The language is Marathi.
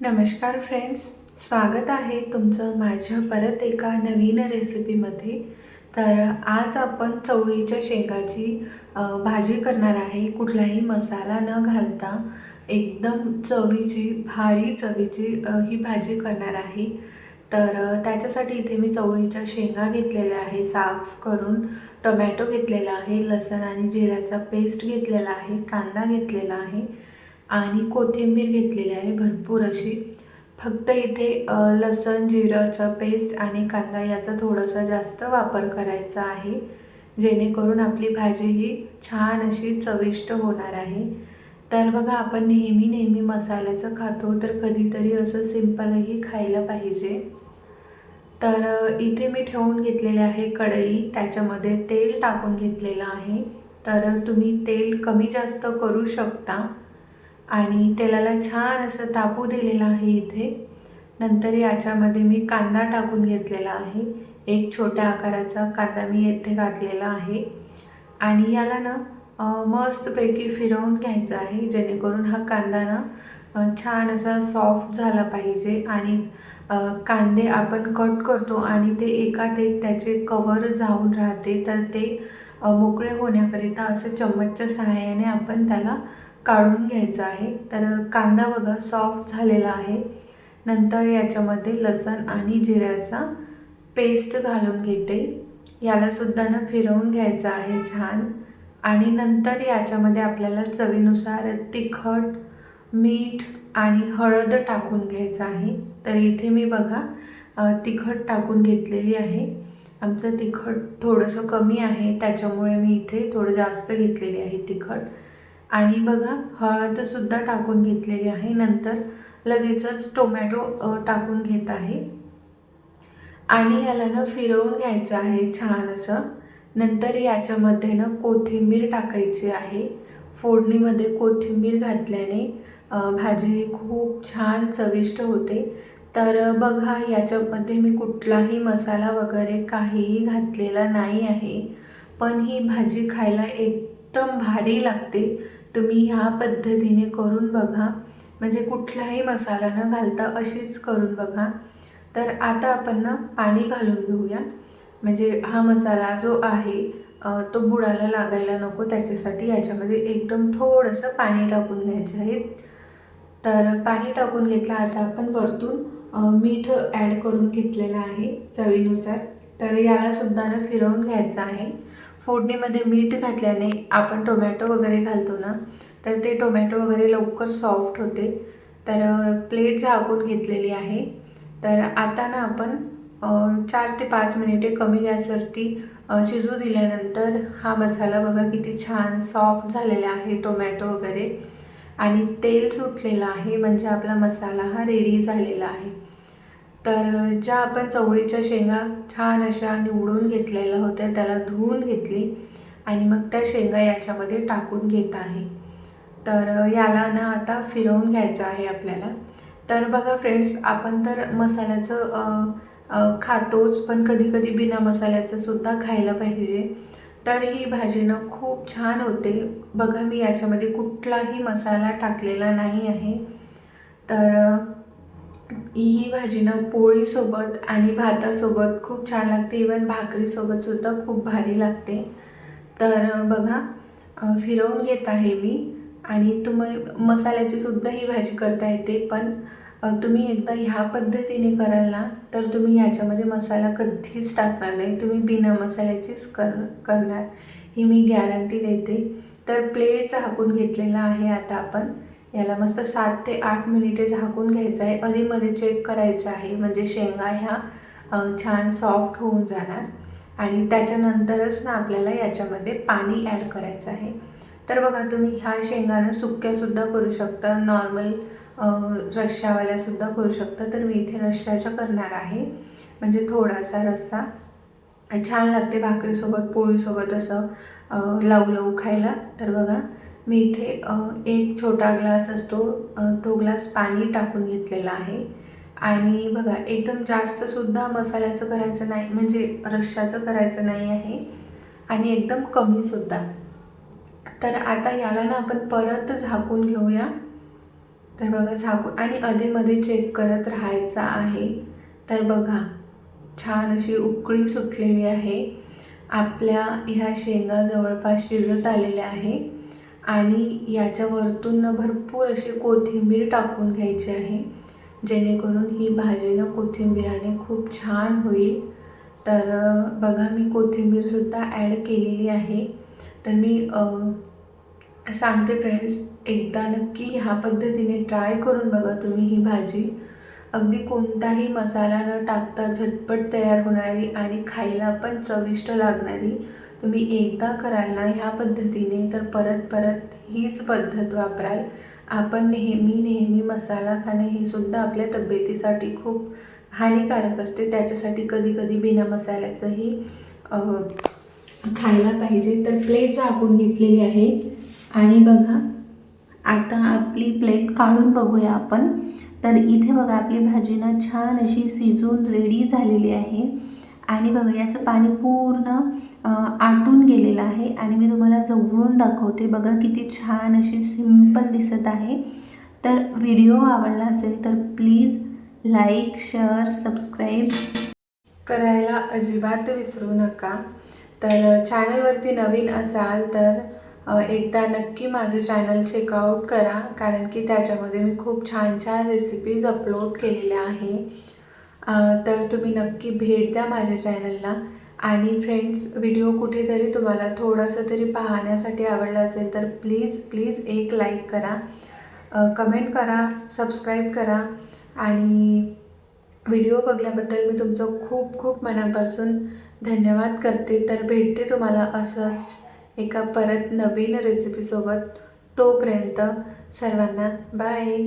नमस्कार फ्रेंड्स स्वागत आहे तुमचं माझ्या परत एका नवीन रेसिपीमध्ये तर आज आपण चवळीच्या शेंगाची भाजी करणार आहे. कुठलाही मसाला न घालता एकदम चवीची भारी चवीची ही भाजी करणार आहे. तर त्याच्यासाठी इथे मी चवळीच्या शेंगा घेतलेल्या आहे. साफ करून टोमॅटो घेतलेला आहे. लसण आणि जिऱ्याचा पेस्ट घेतलेला आहे. कांदा घेतलेला आहे. आणि कोथिंबीर घेतलेली आहे भरपूर अशी. फक्त इथे लसूण लसण पेस्ट आणि कांदा याचा थोडासा जास्त वापर करायचा आहे. जेणेकरून आपली भाजी ही छान अशी चविष्ट होणार आहे. तर बघा आपण नेहमी नेहमी मसाल्याचं खातो तर कधीतरी असं सिम्पलही खायला पाहिजे. तर इथे मी ठेवून घेतलेले आहे कढई त्याच्यामध्ये तेल टाकून घेतलेलं आहे. तर तुम्ही तेल कमी जास्त करू शकता. आणि तेलाला छान असं तापू दिलेलं आहे इथे. नंतर याच्यामध्ये मी कांदा टाकून घेतलेला आहे. एक छोट्या आकाराचा कांदा मी येथे घातलेला आहे. आणि याला ना मस्तपैकी फिरवून घ्यायचं आहे जेणेकरून हा कांदा ना छान असा सॉफ्ट झाला पाहिजे आणि कांदे आपण कट करतो आणि ते एकात एक त्याचे कवर जाऊन राहते तर ते मोकळे होण्याकरिता असं चम्मचच्या सहाय्याने आपण त्याला काढून घ्यायचं आहे. तर कांदा बघा सॉफ्ट झालेला आहे. नंतर याच्यामध्ये लसण आणि जिऱ्याचा पेस्ट घालून घेते. यालासुद्धा ना फिरवून घ्यायचं आहे छान. आणि नंतर याच्यामध्ये आपल्याला चवीनुसार तिखट मीठ आणि हळद टाकून घ्यायचं आहे. तर इथे मी बघा तिखट टाकून घेतलेली आहे. आमचं तिखट थोडंसं कमी आहे. त्याच्यामुळे मी इथे थोडं जास्त घेतलेली आहे तिखट. आणि बघा हळदसुद्धा टाकून घेतलेली आहे. नंतर लगेचच टोमॅटो टाकून घेत आहे. आणि याला ना फिरवून घ्यायचं आहे छान असं. नंतर याच्यामध्ये ना कोथिंबीर टाकायची आहे. फोडणीमध्ये कोथिंबीर घातल्याने भाजी खूप छान चविष्ट होते. तर बघा याच्यामध्ये मी कुठलाही मसाला वगैरे काहीही घातलेला नाही आहे. पण ही भाजी खायला एकदम भारी लागते. तुम्ही ह्या पद्धतीने करून बघा. म्हणजे कुठलाही मसाला न घालता अशीच करून बघा. तर आता आपण ना पाणी घालून घेऊया. म्हणजे हा मसाला जो आहे तो बुडाला लागायला नको त्याच्यासाठी याच्यामध्ये एकदम थोडंसं पाणी टाकून घ्यायचं आहे. तर पाणी टाकून घेतलं आता आपण वरतून मीठ ॲड करून घेतलेलं आहे चवीनुसार. तर यालासुद्धा ना फिरवून घ्यायचं आहे. फोडणीमध्ये मीठ घातल्याने आपण टोमॅटो वगैरे घालतो ना तर ते टोमॅटो वगैरे लवकर सॉफ्ट होते. तर प्लेट झाकून घेतलेली आहे. तर आता ना आपण चार ते पाच मिनिटे कमी गॅसवरती शिजू दिल्यानंतर हा मसाला बघा किती छान सॉफ्ट झालेला आहे टोमॅटो वगैरे. आणि तेल सुटलेलं आहे म्हणजे आपला मसाला हा रेडी झालेला आहे. तर ज्या आपण चवळीच्या शेंगा छान अशा निवडून घेतलेल्या होत्या त्याला धुवून घेतली आणि मग त्या शेंगा याच्यामध्ये टाकून घेत आहे. तर याला ना आता फिरवून घ्यायचं आहे आपल्याला. तर बघा फ्रेंड्स आपण तर मसाल्याचं खातोच पण कधी कधी बिना मसाल्याचं सुद्धा खायला पाहिजे. तर ही भाजी ना खूप छान होते. बघा मी याच्यामध्ये कुठलाही मसाला टाकलेला नाही आहे. तर भाजी ना पोळीसोबत आणि भातासोबत खूप छान लागते. इवन भाकरीसोबतसुद्धा खूप भारी लागते. तर बघा फिरवून घेत आहे मी आणि तुम्ही मसाल्याची सुद्धा ही भाजी करता येते. पण तुम्ही एकदा ह्या पद्धतीने कराल ना तर तुम्ही याच्यामध्ये मसाला कधीच टाकणार नाही. तुम्ही बिना मसाल्याचीच कर करणार. ही मी गॅरंटी देते. तर प्लेट झाकून घेतलेला आहे आता आपण. याला मस्त सात ते आठ मिनिटे झाकून घ्यायचं आहे. अधीमध्ये चेक करायचं आहे. म्हणजे शेंगा ह्या छान सॉफ्ट होऊन जाणार. आणि त्याच्यानंतरच ना आपल्याला याच्यामध्ये पाणी ॲड करायचं आहे. तर बघा तुम्ही ह्या शेंगानं सुक्यासुद्धा करू शकता. नॉर्मल रश्शावाल्यासुद्धा करू शकता. तर मी इथे रश्शाच्या करणार आहे. म्हणजे थोडासा रस्सा. छान लागते भाकरीसोबत पोळीसोबत असं लावू लावू खायला. तर बघा मी इथे एक छोटा ग्लास असतो. तो ग्लास पाणी टाकून घेतलेला आहे. आणि बघा एकदम जास्तसुद्धा मसाल्याचं करायचं नाही म्हणजे रश्शाचं करायचं नाही आहे. आणि एकदम कमीसुद्धा तर आता याला ना आपण परत झाकून घेऊया. तर बघा झाकून आणि अधेमध्ये चेक करत राहायचं आहे. तर बघा छान अशी उकळी सुटलेली आहे. आपल्या ह्या शेंगा जवळपास शिजत आलेल्या आहे. आणि याच्या वरतून भरपूर अशी कोथिंबीर टाकून घ्यायची आहे. जेणेकरून ही भाजी ना खूप छान होईल. तर बघा मी कोथिंबीरसुद्धा ॲड केलेली आहे. तर मी सांगते फ्रेंड्स एकदा नक्की ह्या पद्धतीने ट्राय करून बघा तुम्ही ही भाजी. अगदी कोणताही मसाला न टाकता झटपट तयार होणारी आणि खायला पण चविष्ट लागणारी तुम्ही एकदा कराल ना ह्या पद्धतीने तर परत परत हीच पद्धत वापराल. आपण नेहमी नेहमी मसाला खाणे हे सुद्धा आपल्या तब्येतीसाठी खूप हानिकारक असते. त्याच्यासाठी कधी कधी बिना मसाल्याचंही खायला पाहिजे. तर प्लेट झाकून घेतलेली आहे. आणि बघा आता आपली प्लेट काढून बघूया आपण. तर इथे बघा आपली भाजी ना छान अशी शिजून रेडी झालेली आहे. आणि बघा याचं पाणी पूर्ण आटून गेलेलं आहे. आणि मी तुम्हाला जवळून दाखवते. बघा किती छान अशी सिंपल दिसत आहे. तर व्हिडिओ आवडला असेल तर प्लीज लाईक शेअर सबस्क्राईब करायला अजिबात विसरू नका. तर चॅनलवरती नवीन असाल तर एकदा नक्की माझं चॅनल चेकआउट करा कारण की त्याच्यामध्ये मी खूप छान छान रेसिपीज अपलोड केलेल्या आहे. तर तुम्ही नक्की भेट द्या माझ्या चॅनलला आणि फ्रेंड्स व्हिडिओ कुठेतरी तुम्हाला थोडंसं तरी पाहण्यासाठी आवडला असेल तर प्लीज प्लीज एक लाईक करा. कमेंट करा सबस्क्राईब करा. आणि व्हिडिओ बघल्याबद्दल मी तुमचं खूप खूप मनापासून धन्यवाद करते. तर भेटते तुम्हाला असंच एका परत नवीन रेसिपीसोबत तोपर्यंत सर्वांना बाय